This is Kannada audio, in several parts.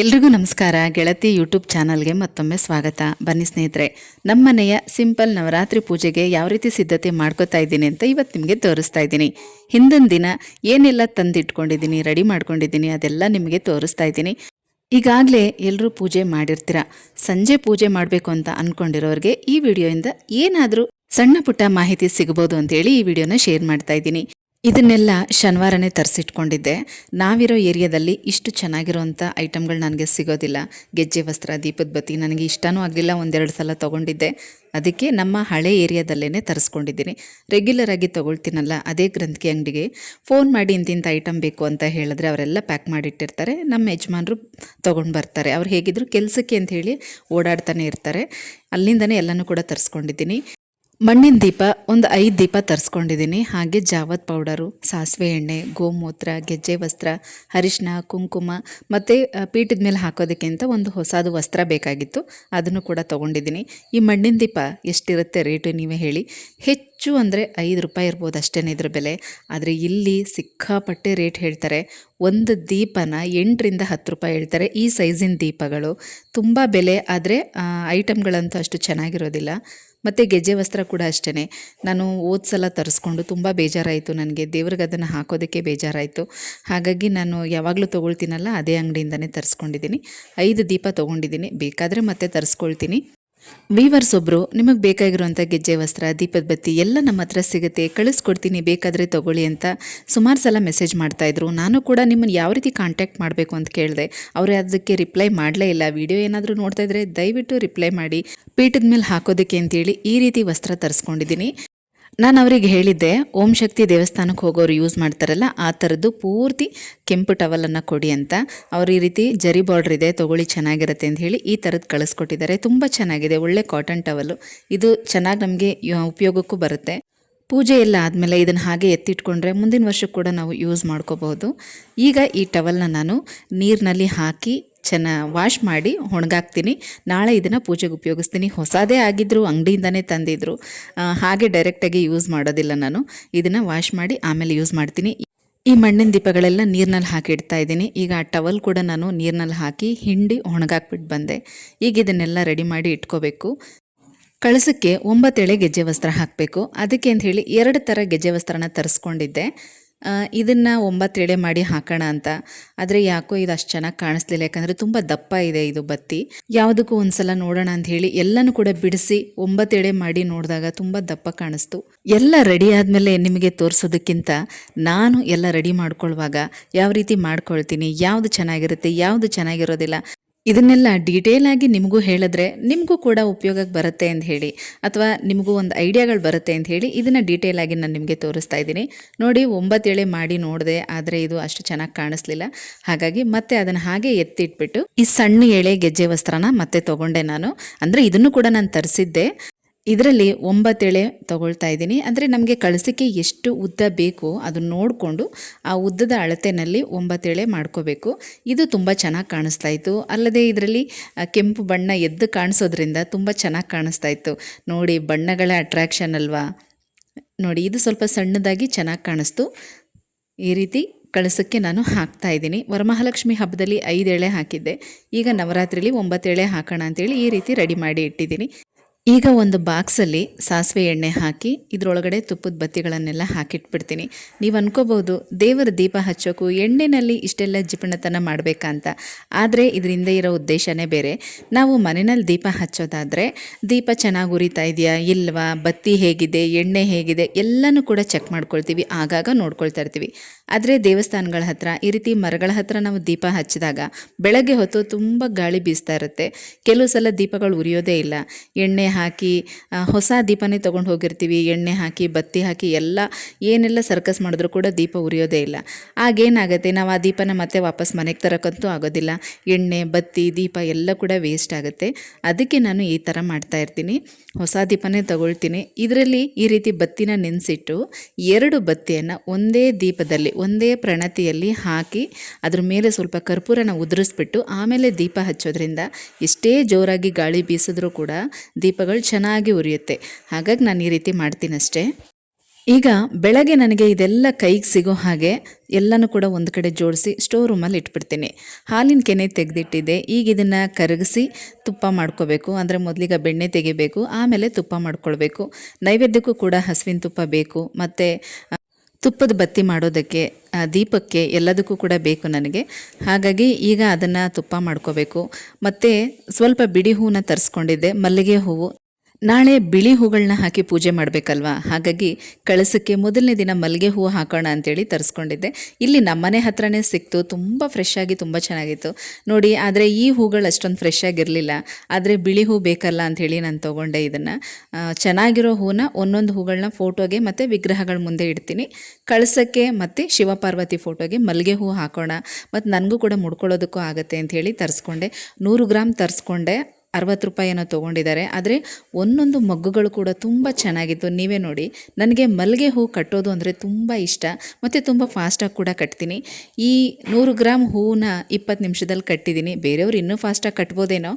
ಎಲ್ರಿಗೂ ನಮಸ್ಕಾರ. ಗೆಳತಿ ಯೂಟ್ಯೂಬ್ ಚಾನಲ್ಗೆ ಮತ್ತೊಮ್ಮೆ ಸ್ವಾಗತ. ಬನ್ನಿ ಸ್ನೇಹಿತರೆ, ನಮ್ಮನೆಯ ಸಿಂಪಲ್ ನವರಾತ್ರಿ ಪೂಜೆಗೆ ಯಾವ ರೀತಿ ಸಿದ್ಧತೆ ಮಾಡ್ಕೋತಾ ಇದ್ದೀನಿ ಅಂತ ಇವತ್ತು ನಿಮಗೆ ತೋರಿಸ್ತಾ ಇದ್ದೀನಿ. ಹಿಂದಿನ ದಿನ ಏನೆಲ್ಲ ತಂದಿಟ್ಕೊಂಡಿದ್ದೀನಿ, ರೆಡಿ ಮಾಡ್ಕೊಂಡಿದ್ದೀನಿ ಅದೆಲ್ಲ ನಿಮಗೆ ತೋರಿಸ್ತಾ ಇದ್ದೀನಿ. ಈಗಾಗಲೇ ಎಲ್ಲರೂ ಪೂಜೆ ಮಾಡಿರ್ತೀರ? ಸಂಜೆ ಪೂಜೆ ಮಾಡಬೇಕು ಅಂತ ಅಂದ್ಕೊಂಡಿರೋರಿಗೆ ಈ ವಿಡಿಯೋಯಿಂದ ಏನಾದರೂ ಸಣ್ಣ ಪುಟ್ಟ ಮಾಹಿತಿ ಸಿಗ್ಬೋದು ಅಂತೇಳಿ ಈ ವಿಡಿಯೋನ ಶೇರ್ ಮಾಡ್ತಾ ಇದ್ದೀನಿ. ಇದನ್ನೆಲ್ಲ ಶನಿವಾರನೇ ತರಿಸಿಟ್ಕೊಂಡಿದ್ದೆ. ನಾವಿರೋ ಏರಿಯಾದಲ್ಲಿ ಇಷ್ಟು ಚೆನ್ನಾಗಿರೋವಂಥ ಐಟಮ್ಗಳು ನನಗೆ ಸಿಗೋದಿಲ್ಲ. ಗೆಜ್ಜೆ, ವಸ್ತ್ರ, ದೀಪದ ಬತ್ತಿ ನನಗೆ ಇಷ್ಟನೂ ಆಗಲಿಲ್ಲ. ಒಂದೆರಡು ಸಲ ತೊಗೊಂಡಿದ್ದೆ. ಅದಕ್ಕೆ ನಮ್ಮ ಹಳೆ ಏರಿಯಾದಲ್ಲೇ ತರಿಸ್ಕೊಂಡಿದ್ದೀನಿ. ರೆಗ್ಯುಲರ್ ಆಗಿ ತೊಗೊಳ್ತೀನಲ್ಲ ಅದೇ ಗ್ರಂಥಿಕೆ ಅಂಗಡಿಗೆ. ಫೋನ್ ಮಾಡಿ ಇಂತಿಂಥ ಐಟಮ್ ಬೇಕು ಅಂತ ಹೇಳಿದ್ರೆ ಅವರೆಲ್ಲ ಪ್ಯಾಕ್ ಮಾಡಿಟ್ಟಿರ್ತಾರೆ. ನಮ್ಮ ಯಜಮಾನರು ತೊಗೊಂಡು ಬರ್ತಾರೆ. ಅವ್ರು ಹೇಗಿದ್ರು ಕೆಲಸಕ್ಕೆ ಅಂತ ಹೇಳಿ ಓಡಾಡ್ತಾನೆ ಇರ್ತಾರೆ. ಅಲ್ಲಿಂದನೇ ಎಲ್ಲನೂ ಕೂಡ ತರಿಸ್ಕೊಂಡಿದ್ದೀನಿ. ಮಣ್ಣಿನ ದೀಪ ಒಂದು ಐದು ದೀಪ ತರಿಸ್ಕೊಂಡಿದ್ದೀನಿ. ಹಾಗೆ ಜಾವತ್ ಪೌಡರು, ಸಾಸಿವೆ ಎಣ್ಣೆ, ಗೋಮೂತ್ರ, ಗೆಜ್ಜೆ ವಸ್ತ್ರ ಅರಿಶಿನ ಕುಂಕುಮ ಮತ್ತು ಪೀಠದ ಮೇಲೆ ಹಾಕೋದಕ್ಕೆ ಅಂತ ಒಂದು ಹೊಸದು ವಸ್ತ್ರ ಬೇಕಾಗಿತ್ತು. ಅದನ್ನು ಕೂಡ ತೊಗೊಂಡಿದ್ದೀನಿ. ಈ ಮಣ್ಣಿನ ದೀಪ ಎಷ್ಟಿರುತ್ತೆ ರೇಟು ನೀವೇ ಹೇಳಿ. ಹೆಚ್ಚು ಅಂದರೆ ಐದು ರೂಪಾಯಿ ಇರ್ಬೋದು ಅಷ್ಟೇ ಇದ್ರ ಬೆಲೆ. ಆದರೆ ಇಲ್ಲಿ ಸಿಕ್ಕಾಪಟ್ಟೆ ರೇಟ್ ಹೇಳ್ತಾರೆ. ಒಂದು ದೀಪನ ಎಂಟರಿಂದ ಹತ್ತು ರೂಪಾಯಿ ಹೇಳ್ತಾರೆ. ಈ ಸೈಜಿನ ದೀಪಗಳು ತುಂಬ ಬೆಲೆ, ಆದರೆ ಐಟಮ್ಗಳಂತೂ ಅಷ್ಟು ಚೆನ್ನಾಗಿರೋದಿಲ್ಲ. ಮತ್ತು ಗೆಜ್ಜೆ ವಸ್ತ್ರ ಕೂಡ ಅಷ್ಟೇ ನಾನು ಓದ್ ಸಲ ತರಿಸ್ಕೊಂಡು ತುಂಬ ಬೇಜಾರಾಯಿತು ನನಗೆ. ದೇವ್ರಿಗೆ ಅದನ್ನು ಹಾಕೋದಕ್ಕೆ ಬೇಜಾರಾಯಿತು. ಹಾಗಾಗಿ ನಾನು ಯಾವಾಗಲೂ ತೊಗೊಳ್ತೀನಲ್ಲ, ಅದೇ ಅಂಗಡಿಯಿಂದನೇ ತರಿಸ್ಕೊಂಡಿದ್ದೀನಿ. ಐದು ದೀಪ ತೊಗೊಂಡಿದ್ದೀನಿ. ಬೇಕಾದರೆ ಮತ್ತೆ ತರಿಸ್ಕೊಳ್ತೀನಿ. ವೀವರ್ಸ್ ಒಬ್ಬರು ನಿಮಗೆ ಬೇಕಾಗಿರುವಂಥ ಗೆಜ್ಜೆ, ವಸ್ತ್ರ, ದೀಪದ ಬತ್ತಿ ಎಲ್ಲ ನಮ್ಮ ಹತ್ರ ಸಿಗುತ್ತೆ. ಕಳಿಸ್ಕೊಡ್ತೀನಿ, ಬೇಕಾದರೆ ತೊಗೊಳ್ಳಿ ಅಂತ ಸುಮಾರು ಸಲ ಮೆಸೇಜ್ ಮಾಡ್ತಾಯಿದ್ರು ನಾನು ಕೂಡ ನಿಮ್ಮನ್ನು ಯಾವ ರೀತಿ ಕಾಂಟ್ಯಾಕ್ಟ್ ಮಾಡಬೇಕು ಅಂತ ಕೇಳಿದೆ. ಅವರು ಅದಕ್ಕೆ ರಿಪ್ಲೈ ಮಾಡಲೇ ಇಲ್ಲ. ವಿಡಿಯೋ ಏನಾದರೂ ನೋಡ್ತಾ ಇದ್ರೆ ದಯವಿಟ್ಟು ರಿಪ್ಲೈ ಮಾಡಿ, ಪೀಠದ ಮೇಲೆ ಹಾಕೋದಕ್ಕೆ ಅಂತೇಳಿ ಈ ರೀತಿ ವಸ್ತ್ರ ತರಿಸ್ಕೊಂಡಿದ್ದೀನಿ. ನಾನು ಅವರಿಗೆ ಹೇಳಿದ್ದೆ, ಓಂ ಶಕ್ತಿ ದೇವಸ್ಥಾನಕ್ಕೆ ಹೋಗೋರು ಯೂಸ್ ಮಾಡ್ತಾರಲ್ಲ, ಆ ಥರದ್ದು ಪೂರ್ತಿ ಕೆಂಪು ಟವಲನ್ನು ಕೊಡಿ ಅಂತ. ಅವ್ರು ಈ ರೀತಿ ಜರಿ ಬಾರ್ಡ್ರ್ ಇದೆ, ತೊಗೊಳ್ಳಿ ಚೆನ್ನಾಗಿರುತ್ತೆ ಅಂತ ಹೇಳಿ ಈ ಥರದ್ದು ಕಳಿಸ್ಕೊಟ್ಟಿದ್ದಾರೆ. ತುಂಬ ಚೆನ್ನಾಗಿದೆ, ಒಳ್ಳೆ ಕಾಟನ್ ಟವಲು ಇದು ಚೆನ್ನಾಗಿ ನಮಗೆ ಉಪಯೋಗಕ್ಕೂ ಬರುತ್ತೆ. ಪೂಜೆ ಎಲ್ಲ ಆದಮೇಲೆ ಇದನ್ನು ಹಾಗೆ ಎತ್ತಿಟ್ಕೊಂಡ್ರೆ ಮುಂದಿನ ವರ್ಷಕ್ಕೆ ಕೂಡ ನಾವು ಯೂಸ್ ಮಾಡ್ಕೋಬಹುದು. ಈಗ ಈ ಟವಲ್ನ ನಾನು ನೀರಿನಲ್ಲಿ ಹಾಕಿ ಚೆನ್ನ ವಾಶ್ ಮಾಡಿ ಒಣಗಾಕ್ತೀನಿ. ನಾಳೆ ಇದನ್ನು ಪೂಜೆಗೆ ಉಪಯೋಗಿಸ್ತೀನಿ. ಹೊಸದೇ ಆಗಿದ್ದರು ಅಂಗಡಿಯಿಂದನೇ ತಂದಿದ್ರು. ಆ, ಹಾಗೆ ಡೈರೆಕ್ಟಾಗಿ ಯೂಸ್ ಮಾಡೋದಿಲ್ಲ ನಾನು. ಇದನ್ನು ವಾಶ್ ಮಾಡಿ ಆಮೇಲೆ ಯೂಸ್ ಮಾಡ್ತೀನಿ. ಈ ಮಣ್ಣಿನ ದೀಪಗಳೆಲ್ಲ ನೀರಿನಲ್ಲಿ ಹಾಕಿ ಇಡ್ತಾ ಇದ್ದೀನಿ. ಈಗ ಆ ಟವಲ್ ಕೂಡ ನಾನು ನೀರಿನಲ್ಲಿ ಹಾಕಿ ಹಿಂಡಿ ಒಣಗಾಕ್ಬಿಟ್ಟು ಬಂದೆ. ಈಗ ಇದನ್ನೆಲ್ಲ ರೆಡಿ ಮಾಡಿ ಇಟ್ಕೋಬೇಕು. ಕಳಸಕ್ಕೆ ಒಂಬತ್ತೇಳೆ ಗೆಜ್ಜೆ ವಸ್ತ್ರ ಹಾಕಬೇಕು. ಅದಕ್ಕೆ ಅಂತ ಹೇಳಿ ಎರಡು ಥರ ಗೆಜ್ಜೆ ವಸ್ತ್ರನ ತರಿಸ್ಕೊಂಡಿದ್ದೆ. ಇದನ್ನು ಒಂಬತ್ತೆಳೆ ಮಾಡಿ ಹಾಕೋಣ ಅಂತ. ಆದರೆ ಯಾಕೋ ಇದು ಅಷ್ಟು ಚೆನ್ನಾಗಿ ಕಾಣಿಸ್ಲಿಲ್ಲ. ಯಾಕಂದರೆ ತುಂಬ ದಪ್ಪ ಇದೆ ಇದು ಬತ್ತಿ. ಯಾವುದಕ್ಕೂ ಒಂದ್ಸಲ ನೋಡೋಣ ಅಂತ ಹೇಳಿ ಎಲ್ಲನೂ ಕೂಡ ಬಿಡಿಸಿ ಒಂಬತ್ತೇಳೆ ಮಾಡಿ ನೋಡಿದಾಗ ತುಂಬ ದಪ್ಪ ಕಾಣಿಸ್ತು. ಎಲ್ಲ ರೆಡಿ ಆದಮೇಲೆ ನಿಮಗೆ ತೋರಿಸೋದಕ್ಕಿಂತ ನಾನು ಎಲ್ಲ ರೆಡಿ ಮಾಡ್ಕೊಳ್ಳುವಾಗ ಯಾವ ರೀತಿ ಮಾಡ್ಕೊಳ್ತೀನಿ, ಯಾವುದು ಚೆನ್ನಾಗಿರುತ್ತೆ, ಯಾವುದು ಚೆನ್ನಾಗಿರೋದಿಲ್ಲ ಇದನ್ನೆಲ್ಲ ಡೀಟೇಲ್ ಆಗಿ ನಿಮಗೂ ಹೇಳಿದ್ರೆ ನಿಮಗೂ ಕೂಡ ಉಪಯೋಗಕ್ಕೆ ಬರುತ್ತೆ ಅಂತ ಹೇಳಿ, ಅಥವಾ ನಿಮಗೂ ಒಂದು ಐಡಿಯಾಗಳು ಬರುತ್ತೆ ಅಂತ ಹೇಳಿ ಇದನ್ನು ಡೀಟೇಲ್ ಆಗಿ ನಾನು ನಿಮಗೆ ತೋರಿಸ್ತಾ ಇದ್ದೀನಿ. ನೋಡಿ ಒಂಬತ್ತು ಎಳೆ ಮಾಡಿ ನೋಡಿದೆ, ಆದರೆ ಇದು ಅಷ್ಟು ಚೆನ್ನಾಗಿ ಕಾಣಿಸ್ಲಿಲ್ಲ. ಹಾಗಾಗಿ ಮತ್ತೆ ಅದನ್ನು ಹಾಗೆ ಎತ್ತಿಟ್ಬಿಟ್ಟು ಈ ಸಣ್ಣ ಎಳೆ ಗೆಜ್ಜೆ ವಸ್ತ್ರನ ಮತ್ತೆ ತಗೊಂಡೆ ನಾನು. ಅಂದರೆ ಇದನ್ನು ಕೂಡ ನಾನು ತರಿಸಿದ್ದೆ. ಇದರಲ್ಲಿ ಒಂಬತ್ತೆಳೆ ತಗೊಳ್ತಾ ಇದ್ದೀನಿ. ಅಂದರೆ ನಮಗೆ ಕಳಸಕ್ಕೆ ಎಷ್ಟು ಉದ್ದ ಬೇಕು ಅದನ್ನು ನೋಡಿಕೊಂಡು ಆ ಉದ್ದದ ಅಳತೆನಲ್ಲಿ ಒಂಬತ್ತೆಳೆ ಮಾಡ್ಕೋಬೇಕು. ಇದು ತುಂಬ ಚೆನ್ನಾಗಿ ಕಾಣಿಸ್ತಾ ಇತ್ತು. ಅಲ್ಲದೆ ಇದರಲ್ಲಿ ಕೆಂಪು ಬಣ್ಣ ಎದ್ದು ಕಾಣಿಸೋದ್ರಿಂದ ತುಂಬ ಚೆನ್ನಾಗಿ ಕಾಣಿಸ್ತಾ ಇತ್ತು. ನೋಡಿ, ಬಣ್ಣಗಳ ಅಟ್ರಾಕ್ಷನ್ ಅಲ್ವಾ? ನೋಡಿ, ಇದು ಸ್ವಲ್ಪ ಸಣ್ಣದಾಗಿ ಚೆನ್ನಾಗಿ ಕಾಣಿಸ್ತು. ಈ ರೀತಿ ಕಳಸಕ್ಕೆ ನಾನು ಹಾಕ್ತಾ ಇದ್ದೀನಿ. ವರಮಹಾಲಕ್ಷ್ಮಿ ಹಬ್ಬದಲ್ಲಿ ಐದು ಎಳೆ ಹಾಕಿದ್ದೆ. ಈಗ ನವರಾತ್ರಿಲಿ ಒಂಬತ್ತು ಎಳೆ ಹಾಕೋಣ ಅಂತೇಳಿ ಈ ರೀತಿ ರೆಡಿ ಮಾಡಿ ಇಟ್ಟಿದ್ದೀನಿ. ಈಗ ಒಂದು ಬಾಕ್ಸಲ್ಲಿ ಸಾಸಿವೆ ಎಣ್ಣೆ ಹಾಕಿ ಇದರೊಳಗಡೆ ತುಪ್ಪದ ಬತ್ತಿಗಳನ್ನೆಲ್ಲ ಹಾಕಿಟ್ಬಿಡ್ತೀನಿ. ನೀವು ಅನ್ಕೋಬೋದು ದೇವರ ದೀಪ ಹಚ್ಚೋಕು ಎಣ್ಣೆನಲ್ಲಿ ಇಷ್ಟೆಲ್ಲ ಜಿಪಣತನ ಮಾಡಬೇಕಂತ. ಆದರೆ ಇದರಿಂದ ಇರೋ ಉದ್ದೇಶನೇ ಬೇರೆ. ನಾವು ಮನೆಯಲ್ಲಿ ದೀಪ ಹಚ್ಚೋದಾದರೆ, ದೀಪ ಚೆನ್ನಾಗಿ ಉರಿತಾ ಇದೆಯಾ, ಇಲ್ವಾ, ಬತ್ತಿ ಹೇಗಿದೆ, ಎಣ್ಣೆ ಹೇಗಿದೆ, ಎಲ್ಲನೂ ಕೂಡ ಚೆಕ್ ಮಾಡ್ಕೊಳ್ತೀವಿ, ಆಗಾಗ ನೋಡ್ಕೊಳ್ತಾ ಇರ್ತೀವಿ. ಆದರೆ ದೇವಸ್ಥಾನಗಳ ಹತ್ರ, ಈ ರೀತಿ ಮರಗಳ ಹತ್ರ ನಾವು ದೀಪ ಹಚ್ಚಿದಾಗ ಬೆಳಗ್ಗೆ ಹೊತ್ತು ತುಂಬ ಗಾಳಿ ಬೀಸ್ತಾ ಇರುತ್ತೆ. ಕೆಲವು ಸಲ ದೀಪಗಳು ಉರಿಯೋದೇ ಇಲ್ಲ. ಎಣ್ಣೆ ಹಾಕಿ ಹೊಸ ದೀಪನೇ ತೊಗೊಂಡು ಹೋಗಿರ್ತೀವಿ, ಎಣ್ಣೆ ಹಾಕಿ, ಬತ್ತಿ ಹಾಕಿ, ಎಲ್ಲ, ಏನೆಲ್ಲ ಸರ್ಕಸ್ ಮಾಡಿದ್ರು ಕೂಡ ದೀಪ ಉರಿಯೋದೇ ಇಲ್ಲ. ಆಗೇನಾಗುತ್ತೆ, ನಾವು ಆ ದೀಪನ ಮತ್ತೆ ವಾಪಸ್ ಮನೆಗೆ ತರೋಕ್ಕಂತೂ ಆಗೋದಿಲ್ಲ. ಎಣ್ಣೆ, ಬತ್ತಿ, ದೀಪ ಎಲ್ಲ ಕೂಡ ವೇಸ್ಟ್ ಆಗುತ್ತೆ. ಅದಕ್ಕೆ ನಾನು ಈ ಥರ ಮಾಡ್ತಾ ಇರ್ತೀನಿ. ಹೊಸ ದೀಪನೇ ತಗೊಳ್ತೀನಿ. ಇದರಲ್ಲಿ ಈ ರೀತಿ ಬತ್ತಿನ ನೆನೆಸಿಟ್ಟು ಎರಡು ಬತ್ತಿಯನ್ನು ಒಂದೇ ದೀಪದಲ್ಲಿ, ಒಂದೇ ಪ್ರಣತಿಯಲ್ಲಿ ಹಾಕಿ, ಅದ್ರ ಮೇಲೆ ಸ್ವಲ್ಪ ಕರ್ಪೂರನ ಉದುರಿಸ್ಬಿಟ್ಟು, ಆಮೇಲೆ ದೀಪ ಹಚ್ಚೋದ್ರಿಂದ ಎಷ್ಟೇ ಜೋರಾಗಿ ಗಾಳಿ ಬೀಸಿದ್ರೂ ಕೂಡ ದೀಪಗಳು ಚೆನ್ನಾಗಿ ಉರಿಯುತ್ತೆ. ಹಾಗಾಗಿ ನಾನು ಈ ರೀತಿ ಮಾಡ್ತೀನಿ ಅಷ್ಟೇ ಈಗ ಬೆಳಗ್ಗೆ ನನಗೆ ಇದೆಲ್ಲ ಕೈಗೆ ಸಿಗೋ ಹಾಗೆ ಎಲ್ಲನೂ ಕೂಡ ಒಂದು ಕಡೆ ಜೋಡಿಸಿ ಸ್ಟೋರ್ ರೂಮಲ್ಲಿ ಇಟ್ಬಿಡ್ತೀನಿ. ಹಾಲಿನ ಕೆನೆ ತೆಗೆದಿಟ್ಟಿದೆ. ಈಗ ಇದನ್ನು ಕರಗಿಸಿ ತುಪ್ಪ ಮಾಡ್ಕೋಬೇಕು. ಅಂದರೆ ಮೊದಲಿಗೆ ಬೆಣ್ಣೆ ತೆಗಿಬೇಕು. ಆಮೇಲೆ ತುಪ್ಪ ಮಾಡ್ಕೊಳ್ಬೇಕು. ನೈವೇದ್ಯಕ್ಕೂ ಕೂಡ ಹಸುವಿನ ತುಪ್ಪ ಬೇಕು. ಮತ್ತು ತುಪ್ಪದ ಬತ್ತಿ ಮಾಡೋದಕ್ಕೆ ದೀಪಕ್ಕೆ ಎಲ್ಲದಕ್ಕೂ ಕೂಡ ಬೇಕು ನನಗೆ. ಹಾಗಾಗಿ ಈಗ ಅದನ್ನು ತುಪ್ಪ ಮಾಡ್ಕೋಬೇಕು. ಮತ್ತು ಸ್ವಲ್ಪ ಬಿಡಿ ಹೂವನ್ನ ತರಿಸ್ಕೊಂಡಿದ್ದೆ, ಮಲ್ಲಿಗೆ ಹೂವು. ನಾಳೆ ಬಿಳಿ ಹೂಗಳನ್ನ ಹಾಕಿ ಪೂಜೆ ಮಾಡಬೇಕಲ್ವಾ? ಹಾಗಾಗಿ ಕಳಸಕ್ಕೆ ಮೊದಲನೇ ದಿನ ಮಲ್ಲಿಗೆ ಹೂವು ಹಾಕೋಣ ಅಂತೇಳಿ ತರಿಸ್ಕೊಂಡಿದ್ದೆ. ಇಲ್ಲಿ ನಮ್ಮನೆ ಹತ್ರನೇ ಸಿಕ್ತು, ತುಂಬ ಫ್ರೆಶ್ ಆಗಿ ತುಂಬ ಚೆನ್ನಾಗಿತ್ತು. ನೋಡಿ, ಆದರೆ ಈ ಹೂಗಳು ಅಷ್ಟೊಂದು ಫ್ರೆಶ್ ಆಗಿರಲಿಲ್ಲ. ಆದರೆ ಬಿಳಿ ಹೂ ಬೇಕಲ್ಲ ಅಂಥೇಳಿ ನಾನು ತೊಗೊಂಡೆ ಇದನ್ನು. ಚೆನ್ನಾಗಿರೋ ಹೂನ ಒಂದೊಂದು ಹೂಗಳನ್ನ ಫೋಟೋಗೆ ಮತ್ತು ವಿಗ್ರಹಗಳ ಮುಂದೆ ಇಡ್ತೀನಿ. ಕಳಸಕ್ಕೆ ಮತ್ತು ಶಿವಪಾರ್ವತಿ ಫೋಟೋಗೆ ಮಲ್ಲಿಗೆ ಹೂ ಹಾಕೋಣ. ಮತ್ತು ನನಗೂ ಕೂಡ ಮುಡ್ಕೊಳ್ಳೋದಕ್ಕೂ ಆಗುತ್ತೆ ಅಂಥೇಳಿ ತರಿಸ್ಕೊಂಡೆ. ನೂರು ಗ್ರಾಮ್ ತರಿಸ್ಕೊಂಡೆ. ಅರವತ್ತು ರೂಪಾಯಿ ಏನೋ ತೊಗೊಂಡಿದ್ದಾರೆ. ಆದರೆ ಒಂದೊಂದು ಮಗ್ಗುಗಳು ಕೂಡ ತುಂಬ ಚೆನ್ನಾಗಿತ್ತು. ನೀವೇ ನೋಡಿ, ನನಗೆ ಮಲ್ಲಿಗೆ ಹೂ ಕಟ್ಟೋದು ಅಂದರೆ ತುಂಬ ಇಷ್ಟ. ಮತ್ತು ತುಂಬ ಫಾಸ್ಟಾಗಿ ಕೂಡ ಕಟ್ತೀನಿ. ಈ ನೂರು ಗ್ರಾಮ್ ಹೂವನ್ನ ಇಪ್ಪತ್ತು ನಿಮಿಷದಲ್ಲಿ ಕಟ್ಟಿದ್ದೀನಿ. ಬೇರೆಯವರು ಇನ್ನೂ ಫಾಸ್ಟಾಗಿ ಕಟ್ಬೋದೇನೋ?